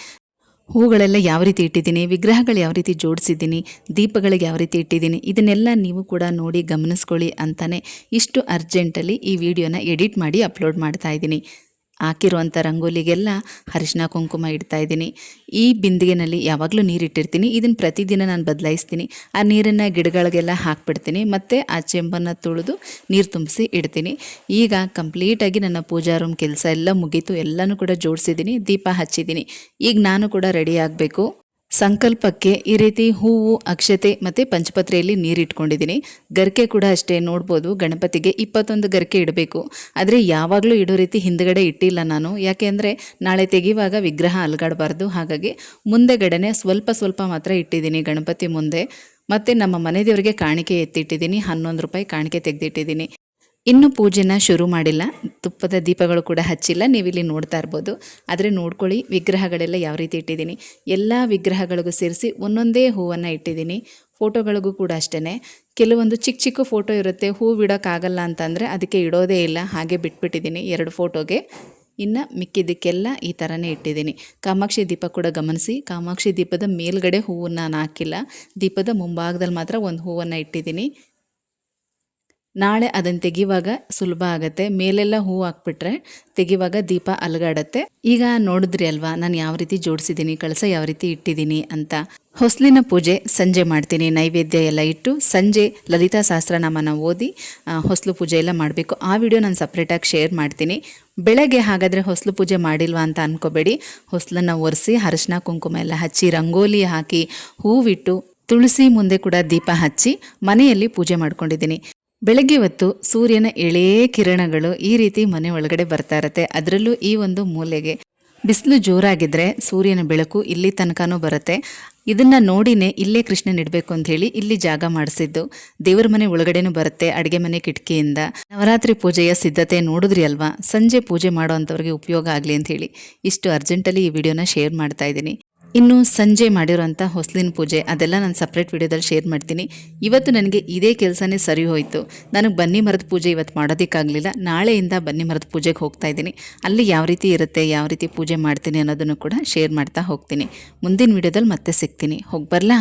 ಹೂಗಳೆಲ್ಲ ಯಾವ ರೀತಿ ಇಟ್ಟಿದ್ದೀನಿ, ವಿಗ್ರಹಗಳು ಯಾವ ರೀತಿ ಜೋಡಿಸಿದ್ದೀನಿ, ದೀಪಗಳಿಗೆ ಯಾವ ರೀತಿ ಇಟ್ಟಿದ್ದೀನಿ, ಇದನ್ನೆಲ್ಲ ನೀವು ಕೂಡ ನೋಡಿ ಗಮನಿಸ್ಕೊಳ್ಳಿ ಅಂತಲೇ ಇಷ್ಟು ಅರ್ಜೆಂಟಲ್ಲಿ ಈ ವಿಡಿಯೋನ ಎಡಿಟ್ ಮಾಡಿ ಅಪ್ಲೋಡ್ ಮಾಡ್ತಾ ಇದ್ದೀನಿ. ಹಾಕಿರುವಂಥ ರಂಗೋಲಿಗೆಲ್ಲ ಅರಿಶಿನ ಕುಂಕುಮ ಇಡ್ತಾ ಇದ್ದೀನಿ. ಈ ಬಿಂದಿಗೆನಲ್ಲಿ ಯಾವಾಗಲೂ ನೀರು ಇಟ್ಟಿರ್ತೀನಿ ಇದನ್ನು ಪ್ರತಿದಿನ ನಾನು ಬದಲಾಯಿಸ್ತೀನಿ. ಆ ನೀರನ್ನು ಗಿಡಗಳಿಗೆಲ್ಲ ಹಾಕ್ಬಿಡ್ತೀನಿ. ಮತ್ತು ಆ ಚೆಂಬನ್ನು ತುಳಿದು ನೀರು ತುಂಬಿಸಿ ಇಡ್ತೀನಿ. ಈಗ ಕಂಪ್ಲೀಟಾಗಿ ನನ್ನ ಪೂಜಾ ರೂಮ್ ಕೆಲಸ ಎಲ್ಲ ಮುಗೀತು. ಎಲ್ಲನೂ ಕೂಡ ಜೋಡಿಸಿದ್ದೀನಿ. ದೀಪ ಹಚ್ಚಿದ್ದೀನಿ. ಈಗ ನಾನು ಕೂಡ ರೆಡಿ ಆಗಬೇಕು. ಸಂಕಲ್ಪಕ್ಕೆ ಈ ರೀತಿ ಹೂವು, ಅಕ್ಷತೆ ಮತ್ತು ಪಂಚಪತ್ರೆಯಲ್ಲಿ ನೀರಿಟ್ಕೊಂಡಿದ್ದೀನಿ. ಗರಿಕೆ ಕೂಡ ಅಷ್ಟೇ, ನೋಡ್ಬೋದು. ಗಣಪತಿಗೆ ಇಪ್ಪತ್ತೊಂದು ಗರಿಕೆ ಇಡಬೇಕು. ಆದರೆ ಯಾವಾಗಲೂ ಇಡೋ ರೀತಿ ಹಿಂದ್ಗಡೆ ಇಟ್ಟಿಲ್ಲ ನಾನು. ಯಾಕೆ ಅಂದರೆ ನಾಳೆ ತೆಗೆಯುವಾಗ ವಿಗ್ರಹ ಅಲ್ಗಾಡಬಾರ್ದು. ಹಾಗಾಗಿ ಮುಂದೆಗಡೆನೆ ಸ್ವಲ್ಪ ಸ್ವಲ್ಪ ಮಾತ್ರ ಇಟ್ಟಿದ್ದೀನಿ ಗಣಪತಿ ಮುಂದೆ. ಮತ್ತು ನಮ್ಮ ಮನೆ ದೇವರಿಗೆ ಕಾಣಿಕೆ ಎತ್ತಿಟ್ಟಿದ್ದೀನಿ. ಹನ್ನೊಂದು ರೂಪಾಯಿ ಕಾಣಿಕೆ ತೆಗೆದಿಟ್ಟಿದ್ದೀನಿ. ಇನ್ನು ಪೂಜೆನ ಶುರು ಮಾಡಿಲ್ಲ. ತುಪ್ಪದ ದೀಪಗಳು ಕೂಡ ಹಚ್ಚಿಲ್ಲ. ನೀವಿಲ್ಲಿ ನೋಡ್ತಾ ಇರ್ಬೋದು. ಆದರೆ ನೋಡ್ಕೊಳ್ಳಿ, ವಿಗ್ರಹಗಳೆಲ್ಲ ಯಾವ ರೀತಿ ಇಟ್ಟಿದ್ದೀನಿ. ಎಲ್ಲ ವಿಗ್ರಹಗಳಿಗೂ ಸೇರಿಸಿ ಒಂದೊಂದೇ ಹೂವನ್ನು ಇಟ್ಟಿದ್ದೀನಿ. ಫೋಟೋಗಳಿಗೂ ಕೂಡ ಅಷ್ಟೇ ಕೆಲವೊಂದು ಚಿಕ್ಕ ಚಿಕ್ಕ ಫೋಟೋ ಇರುತ್ತೆ. ಹೂ ಬಿಡೋಕ್ಕಾಗಲ್ಲ ಅಂತಂದರೆ ಅದಕ್ಕೆ ಇಡೋದೇ ಇಲ್ಲ. ಹಾಗೆ ಬಿಟ್ಬಿಟ್ಟಿದ್ದೀನಿ ಎರಡು ಫೋಟೋಗೆ. ಇನ್ನು ಮಿಕ್ಕಿದ್ದಕ್ಕೆಲ್ಲ ಈ ಥರನೇ ಇಟ್ಟಿದ್ದೀನಿ. ಕಾಮಾಕ್ಷಿ ದೀಪ ಕೂಡ ಗಮನಿಸಿ. ಕಾಮಾಕ್ಷಿ ದೀಪದ ಮೇಲ್ಗಡೆ ಹೂವನ್ನು ನಾನು ಹಾಕಿಲ್ಲ. ದೀಪದ ಮುಂಭಾಗದಲ್ಲಿ ಮಾತ್ರ ಒಂದು ಹೂವನ್ನು ಇಟ್ಟಿದ್ದೀನಿ. ನಾಳೆ ಅದನ್ನು ತೆಗೆಯುವಾಗ ಸುಲಭ ಆಗುತ್ತೆ. ಮೇಲೆಲ್ಲ ಹೂ ಹಾಕ್ಬಿಟ್ರೆ ತೆಗೆಯುವಾಗ ದೀಪ ಅಲಗಾಡತ್ತೆ. ಈಗ ನೋಡಿದ್ರಿ ಅಲ್ವಾ, ನಾನು ಯಾವ ರೀತಿ ಜೋಡಿಸಿದ್ದೀನಿ, ಕಳಸ ಯಾವ ರೀತಿ ಇಟ್ಟಿದ್ದೀನಿ ಅಂತ. ಹೊಸ್ಲಿನ ಪೂಜೆ ಸಂಜೆ ಮಾಡ್ತೀನಿ. ನೈವೇದ್ಯ ಎಲ್ಲ ಇಟ್ಟು ಸಂಜೆ ಲಲಿತಾ ಸಹಸ್ರನಾಮನ ಓದಿ ಹೊಸಲು ಪೂಜೆ ಎಲ್ಲ ಮಾಡಬೇಕು. ಆ ವಿಡಿಯೋ ನಾನು ಸಪ್ರೇಟಾಗಿ ಶೇರ್ ಮಾಡ್ತೀನಿ. ಬೆಳಗ್ಗೆ ಹಾಗಾದರೆ ಹೊಸಲು ಪೂಜೆ ಮಾಡಿಲ್ವಾ ಅಂತ ಅನ್ಕೋಬೇಡಿ. ಹೊಸ್ಲನ್ನು ಒರೆಸಿ ಅರಶಿನ ಕುಂಕುಮ ಎಲ್ಲ ಹಚ್ಚಿ ರಂಗೋಲಿ ಹಾಕಿ ಹೂವಿಟ್ಟು ತುಳಸಿ ಮುಂದೆ ಕೂಡ ದೀಪ ಹಚ್ಚಿ ಮನೆಯಲ್ಲಿ ಪೂಜೆ ಮಾಡ್ಕೊಂಡಿದ್ದೀನಿ. ಬೆಳಗ್ಗೆ ಹೊತ್ತು ಸೂರ್ಯನ ಎಳೇ ಕಿರಣಗಳು ಈ ರೀತಿ ಮನೆ ಒಳಗಡೆ ಬರ್ತಾ ಇರತ್ತೆ. ಅದರಲ್ಲೂ ಈ ಒಂದು ಮೂಲೆಗೆ ಬಿಸಿಲು ಜೋರಾಗಿದ್ರೆ ಸೂರ್ಯನ ಬೆಳಕು ಇಲ್ಲಿ ತನಕನೂ ಬರುತ್ತೆ. ಇದನ್ನ ನೋಡಿನೇ ಇಲ್ಲೇ ಕೃಷ್ಣನ್ ಇಡಬೇಕು ಅಂತ ಹೇಳಿ ಇಲ್ಲಿ ಜಾಗ ಮಾಡಿಸಿದ್ದು. ದೇವರ ಮನೆ ಒಳಗಡೆನೂ ಬರುತ್ತೆ, ಅಡುಗೆ ಮನೆ ಕಿಟಕಿಯಿಂದ. ನವರಾತ್ರಿ ಪೂಜೆಯ ಸಿದ್ಧತೆ ನೋಡಿದ್ರಿ ಅಲ್ವಾ? ಸಂಜೆ ಪೂಜೆ ಮಾಡೋ ಅಂಥವ್ರಿಗೆ ಉಪಯೋಗ ಆಗಲಿ ಅಂತ ಹೇಳಿ ಇಷ್ಟು ಅರ್ಜೆಂಟಲ್ಲಿ ಈ ವಿಡಿಯೋನ ಶೇರ್ ಮಾಡ್ತಾ ಇದ್ದೀನಿ. ಇನ್ನು ಸಂಜೆ ಮಾಡಿರೋಂಥ ಹೊಸ್ಲಿನ ಪೂಜೆ, ಅದೆಲ್ಲ ನಾನು ಸಪ್ರೇಟ್ ವಿಡಿಯೋದಲ್ಲಿ ಶೇರ್ ಮಾಡ್ತೀನಿ. ಇವತ್ತು ನನಗೆ ಇದೇ ಕೆಲಸನೇ ಸರಿ ಹೋಯಿತು. ನನಗೆ ಬನ್ನಿ ಮರದ ಪೂಜೆ ಇವತ್ತು ಮಾಡೋದಕ್ಕಾಗಲಿಲ್ಲ. ನಾಳೆಯಿಂದ ಬನ್ನಿ ಮರದ ಪೂಜೆಗೆ ಹೋಗ್ತಾ ಇದ್ದೀನಿ. ಅಲ್ಲಿ ಯಾವ ರೀತಿ ಇರುತ್ತೆ, ಯಾವ ರೀತಿ ಪೂಜೆ ಮಾಡ್ತೀನಿ ಅನ್ನೋದನ್ನು ಕೂಡ ಶೇರ್ ಮಾಡ್ತಾ ಹೋಗ್ತೀನಿ. ಮುಂದಿನ ವಿಡಿಯೋದಲ್ಲಿ ಮತ್ತೆ ಸಿಗ್ತೀನಿ. ಹೋಗಿ ಬರಲಾ?